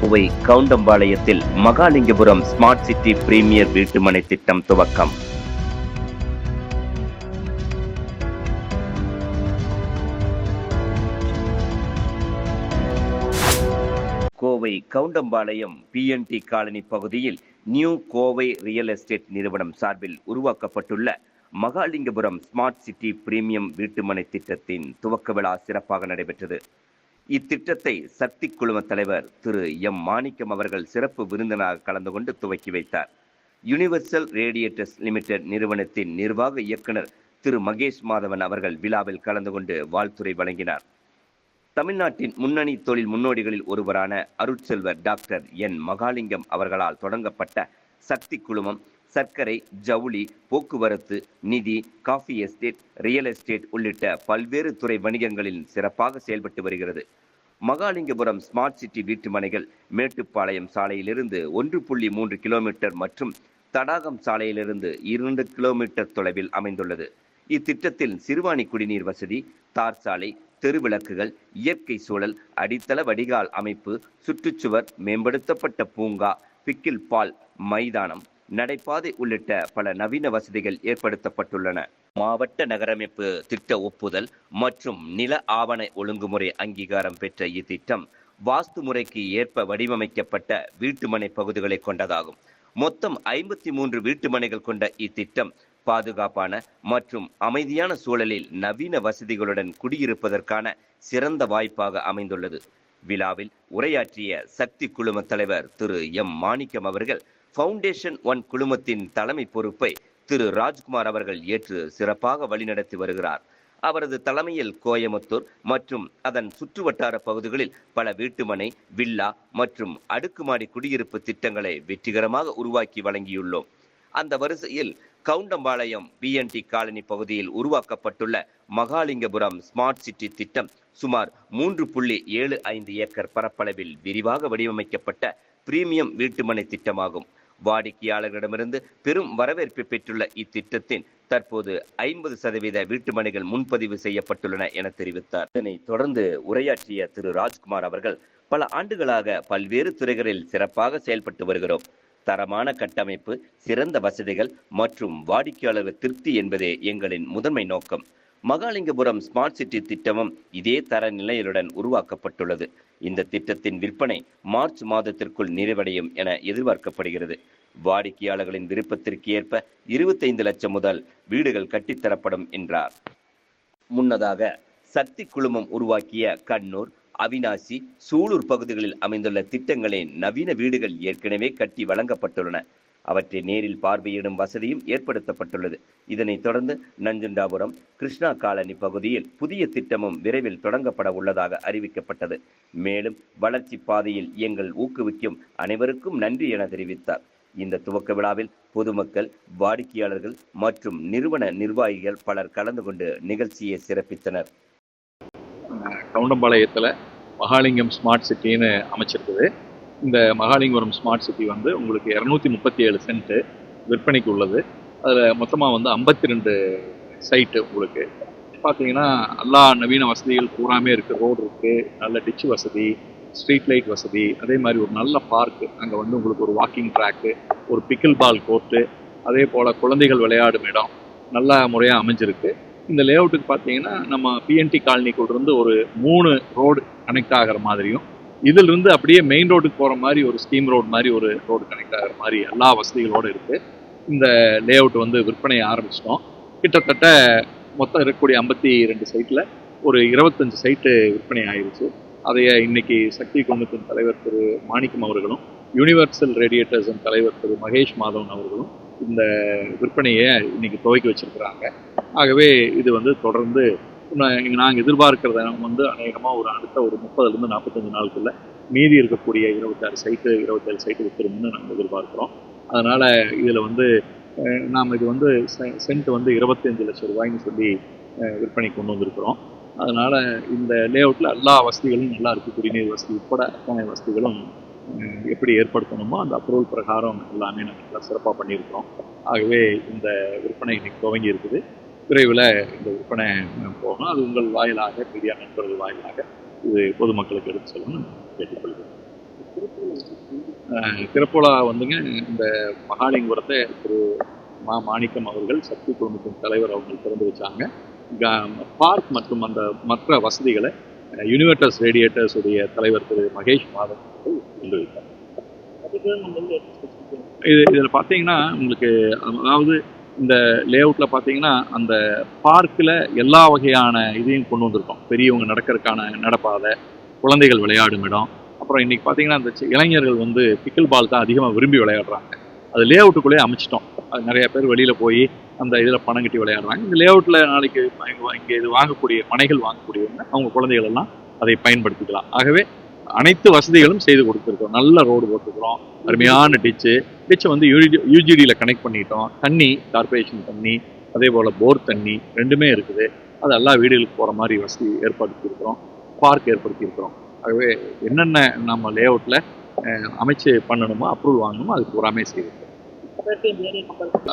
கோவை கவுண்டம்பாளையத்தில் Mahalingapuram smart city premier வீட்டுமனை திட்டம் துவக்கம். கோவை கவுண்டம்பாளையம் பிஎன்டி காலனி பகுதியில் நியூ கோவை ரியல் எஸ்டேட் நிறுவனம் சார்பில் உருவாக்கப்பட்டுள்ள மகாலிங்கபுரம் ஸ்மார்ட் சிட்டி பிரீமியம் வீட்டுமனை திட்டத்தின் துவக்க விழா சிறப்பாக நடைபெற்றது. இத்திட்டத்தை சக்தி குழும தலைவர் திரு எம். மாணிக்கம் அவர்கள் சிறப்பு விருந்தினராக கலந்து கொண்டு துவக்கி வைத்தார். யுனிவர்சல் ரேடியேட்டர்ஸ் லிமிடெட் நிறுவனத்தின் நிர்வாக இயக்குனர் திரு. மகேஷ் மாதவன் அவர்கள் விழாவில் கலந்து கொண்டு வாழ்த்துரை வழங்கினார். தமிழ்நாட்டின் முன்னணி தொழில் முன்னோடிகளில் ஒருவரான அருட்செல்வர் டாக்டர் என். மகாலிங்கம் அவர்களால் தொடங்கப்பட்ட சக்தி குழுமம் சர்க்கரை ஜவுளி போக்குவரத்து நிதி காஃபி எஸ்டேட் ரியல் எஸ்டேட் உள்ளிட்ட பல்வேறு துறை வணிகங்களில் சிறப்பாக செயல்பட்டு வருகிறது. மகாலிங்கபுரம் ஸ்மார்ட் சிட்டி வீட்டுமனைகள் மேட்டுப்பாளையம் சாலையிலிருந்து ஒன்று புள்ளி மூன்று கிலோமீட்டர் மற்றும் தடாகம் சாலையிலிருந்து இரண்டு கிலோமீட்டர் தொலைவில் அமைந்துள்ளது. இத்திட்டத்தில் சிறுவாணி குடிநீர் வசதி தார் சாலை தெருவிளக்குகள் இயற்கை சூழல் அடித்தள வடிகால் அமைப்பு சுற்றுச்சுவர் மேம்படுத்தப்பட்ட பூங்கா பிக்கில் பால் மைதானம் நடைபாதை உள்ளிட்ட பல நவீன வசதிகள் ஏற்படுத்தப்பட்டுள்ளன. மாவட்ட நகரமைப்பு திட்ட ஒப்புதல் மற்றும் நில ஆவண ஒழுங்குமுறை அங்கீகாரம் பெற்ற இத்திட்டம் வாஸ்து முறைக்கு ஏற்ப வடிவமைக்கப்பட்ட வீட்டுமனை பகுதிகளை கொண்டதாகும். மொத்தம் ஐம்பத்தி மூன்று வீட்டுமனைகள் கொண்ட இத்திட்டம் பாதுகாப்பான மற்றும் அமைதியான சூழலில் நவீன வசதிகளுடன் குடியிருப்பதற்கான சிறந்த வாய்ப்பாக அமைந்துள்ளது. விழாவில் உரையாற்றிய சக்தி குழும தலைவர் திரு எம். மாணிக்கம் அவர்கள் ஃபவுண்டேஷன் ஒன் குழுமத்தின் தலைமை பொறுப்பை திரு ராஜ்குமார் அவர்கள் ஏற்று சிறப்பாக வழிநடத்தி வருகிறார். அவரது தலைமையில் கோயமுத்தூர் மற்றும் அதன் சுற்றுவட்டார பகுதிகளில் பல வீட்டுமனை வில்லா மற்றும் அடுக்குமாடி குடியிருப்பு திட்டங்களை வெற்றிகரமாக உருவாக்கி வழங்கியுள்ளோம். அந்த வரிசையில் கவுண்டம்பாளையம் பிஎன்டி காலனி பகுதியில் உருவாக்கப்பட்டுள்ள மகாலிங்கபுரம் ஸ்மார்ட் சிட்டி திட்டம் சுமார் மூன்று புள்ளி ஏழு ஐந்து ஏக்கர் பரப்பளவில் விரிவாக வடிவமைக்கப்பட்ட பிரீமியம் வீட்டுமனை திட்டமாகும். வாடிக்கையாளர்களிடமிருந்து பெரும் வரவேற்பு பெற்றுள்ள இத்திட்டத்தின் தற்போது ஐம்பது சதவீத வீட்டுமனைகள் முன்பதிவு செய்யப்பட்டுள்ளன என தெரிவித்தார். இதனை தொடர்ந்து உரையாற்றிய திரு ராஜ்குமார் அவர்கள் பல ஆண்டுகளாக பல்வேறு துறைகளில் சிறப்பாக செயல்பட்டு வருகிறோம். தரமான கட்டமைப்பு சிறந்த வசதிகள் மற்றும் வாடிக்கையாளர் திருப்தி என்பதே எங்களின் முதன்மை நோக்கம். மகாலிங்கபுரம் ஸ்மார்ட் சிட்டி திட்டமும் இதே தர நிலைகளுடன் உருவாக்கப்பட்டுள்ளது. இந்த திட்டத்தின் விற்பனை மார்ச் மாதத்திற்குள் நிறைவடையும் என எதிர்பார்க்கப்படுகிறது. வாடிக்கையாளர்களின் விருப்பத்திற்கு ஏற்ப இருபத்தைந்து லட்சம் முதல் வீடுகள் கட்டித்தரப்படும் என்றார். முன்னதாக சக்தி குழுமம் உருவாக்கிய கண்ணூர் அவினாசி சூலூர் பகுதிகளில் அமைந்துள்ள திட்டங்களின் நவீன வீடுகள் ஏற்கனவே கட்டி வழங்கப்பட்டுள்ளன. அவற்றை நேரில் பார்வையிடும் வசதியும் ஏற்படுத்தப்பட்டுள்ளது. இதனைத் தொடர்ந்து நஞ்சுண்டாபுரம் கிருஷ்ணா காலனி பகுதியில் புதிய திட்டமும் விரைவில் தொடங்கப்பட உள்ளதாக அறிவிக்கப்பட்டது. மேலும் வளர்ச்சி பாதையில் எங்கள் ஊக்குவிக்கும் அனைவருக்கும் நன்றி என தெரிவித்தார். இந்த துவக்க விழாவில் பொதுமக்கள் வாடிக்கையாளர்கள் மற்றும் நிறுவன நிர்வாகிகள் பலர் கலந்து கொண்டு நிகழ்ச்சியை சிறப்பித்தனர். கவுண்டம்பாளையத்தில் மகாலிங்கம் ஸ்மார்ட் சிட்டின்னு அமைச்சிருக்குது. இந்த மகாலிங்கபுரம் ஸ்மார்ட் சிட்டி வந்து உங்களுக்கு இரநூத்தி முப்பத்தி ஏழு சென்ட்டு விற்பனைக்கு உள்ளது. அதில் மொத்தமாக வந்து ஐம்பத்தி ரெண்டு சைட்டு உங்களுக்கு. பார்த்தீங்கன்னா எல்லா நவீன வசதிகள் பூராமே இருக்குது ரோடு இருக்குது நல்ல டிச் வசதி ஸ்ட்ரீட் லைட் வசதி அதே மாதிரி ஒரு நல்ல பார்க்கு அங்கே வந்து உங்களுக்கு ஒரு வாக்கிங் ட்ராக்கு ஒரு பிக்கிள் பால் கோர்ட்டு அதே போல் குழந்தைகள் விளையாடும் இடம் நல்ல முறையாக அமைஞ்சிருக்கு. இந்த லேஅவுட்டுக்கு பார்த்தீங்கன்னா நம்ம பிஎன்டி காலனிக்குள்ள இருந்து ஒரு மூணு ரோடு கனெக்ட் ஆகிற மாதிரியும் இதிலிருந்து அப்படியே மெயின் ரோடுக்கு போகிற மாதிரி ஒரு ஸ்கீம் ரோடு மாதிரி ஒரு ரோடு கனெக்ட் ஆகிற மாதிரி எல்லா வசதிகளோடு இருக்குது இந்த லே அவுட் வந்து விற்பனையை ஆரம்பிச்சிட்டோம். கிட்டத்தட்ட மொத்தம் இருக்கக்கூடிய ஐம்பத்தி ரெண்டு சைட்டில் ஒரு இருபத்தஞ்சு சைட்டு விற்பனை ஆயிடுச்சு அதைய இன்னைக்கு சக்தி குழுமத்தின் தலைவர் திரு மாணிக்கம் அவர்களும் யூனிவர்சல் ரேடியேட்டர்ஸின் தலைவர் திரு மகேஷ் மாதவன் அவர்களும் இந்த விற்பனையை இன்னைக்கு துவக்கி வச்சிருக்கிறாங்க. ஆகவே இது வந்து தொடர்ந்து நாங்கள் எதிர்பார்க்கிறத வந்து அநேகமாக ஒரு அடுத்த ஒரு முப்பதுலேருந்து நாற்பத்தஞ்சு நாளுக்குள்ள மீதி இருக்கக்கூடிய இருபத்தாறு சைட்டு இருபத்தேழு சைட்டு விற்றுரும்னு நாங்கள் எதிர்பார்க்குறோம். அதனால் இதில் வந்து நாம் இது வந்து செ- சென்ட் வந்து இருபத்தஞ்சு லட்சம் ரூபாய்ன்னு சொல்லி அஹ், விற்பனைக்கு கொண்டு வந்திருக்கிறோம். அதனால் இந்த லேஅவுட்டில் எல்லா வசதிகளும் நல்லா இருக்குது குடிநீர் வசதி உட்பட அத்தனை வசதிகளும் எப்படி ஏற்படுத்தணுமோ அந்த அப்ரூவல் பிரகாரம் எல்லாமே நாங்கள் நல்லா சிறப்பாக பண்ணியிருக்கிறோம். ஆகவே இந்த விற்பனை இன்னைக்கு துவங்கி இருக்குது விரைவில் இந்த விற்பனை போகணும். அது உங்கள் வாயிலாக மீடியா நண்பர்கள் வாயிலாக இது பொதுமக்களுக்கு எடுத்து செல்லணும்னு கேட்டுக்கொள்கிறேன். அஹ் வந்துங்க இந்த மகாலிங்கபுரத்தை திரு மா மாணிக்கம் அவர்கள் சக்தி குழுமத்தின் தலைவர் அவர்கள் திறந்து வச்சாங்க. பார்க் மற்றும் அந்த மற்ற வசதிகளை யூனிவர்டஸ் ரேடியேட்டர்ஸ் உடைய தலைவர் திரு மகேஷ் மாதவ் அவர்கள் கொண்டு வைத்தார் இது இதில் பார்த்தீங்கன்னா உங்களுக்கு அதாவது இந்த லே அவுட்டில் பார்த்தீங்கன்னா அந்த பார்க்கில் எல்லா வகையான இதையும் கொண்டு வந்திருக்கோம். பெரியவங்க நடக்கிறதுக்கான நடப்பாதை குழந்தைகள் விளையாடும் இடம். அப்புறம் இன்னைக்கு பார்த்தீங்கன்னா அந்த சி- இளைஞர்கள் வந்து பிக்கிள் பால் தான் அதிகமாக விரும்பி விளையாடுறாங்க. அது லே அவுட்டுக்குள்ளேயே அமைச்சிட்டோம். அது நிறைய பேர் வெளியில் போய் அந்த இதில் பணம் கட்டி விளையாடுறாங்க. இந்த லே அவுட்டில் நாளைக்கு இங்கே இது வாங்கக்கூடிய மனைகள் வாங்கக்கூடியவங்க அவங்க குழந்தைகள் எல்லாம் அதை பயன்படுத்திக்கலாம். ஆகவே அனைத்து வசதிகளும் செய்து கொடுத்துருக்கோம். நல்ல ரோடு போட்டுருக்கிறோம். அருமையான டிச்சு டிச்சை வந்து யூஜி யூஜிடியில் கனெக்ட் பண்ணிட்டோம். தண்ணி கார்பரேஷன் தண்ணி அதே போல் போர் தண்ணி ரெண்டுமே இருக்குது. அது எல்லா வீடுகளுக்கு போகிற மாதிரி வசதி ஏற்படுத்தியிருக்கிறோம். பார்க் ஏற்படுத்தியிருக்கிறோம். ஆகவே என்னென்ன நம்ம லே அவுட்டில் அமைச்சு பண்ணணுமோ அப்ரூவல் வாங்கணுமோ அது பூராமே செய்திருக்கோம்.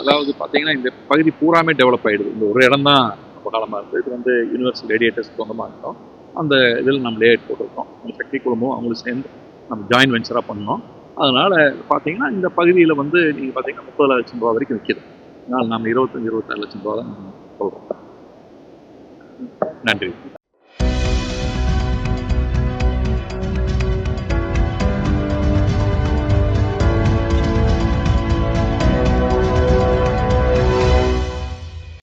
அதாவது பார்த்தீங்கன்னா இந்த பகுதி பூராமே டெவலப் ஆயிடுது. இந்த ஒரு இடம் தான் ரொம்ப காலமாக இருக்குது இது வந்து யூனிவர்சல் ரேடியேட்டர்ஸ் சொந்தமாக இருக்கோம் அந்த இதில் நம்ம லேட் போட்டிருக்கோம். அந்த சக்தி குழுமம் அவங்களும் சேர்ந்து நம்ம ஜாயின் வெஞ்சராக பண்ணோம். அதனால பார்த்தீங்கன்னா இந்த பகுதியில் வந்து நீங்கள் பார்த்தீங்கன்னா முப்பது லட்சம் ரூபா வரைக்கும் விற்கிது அதனால் நம்ம இருபத்தஞ்சி இருபத்தாறு லட்சம் ரூபா தான் சொல்கிறோம் நன்றி.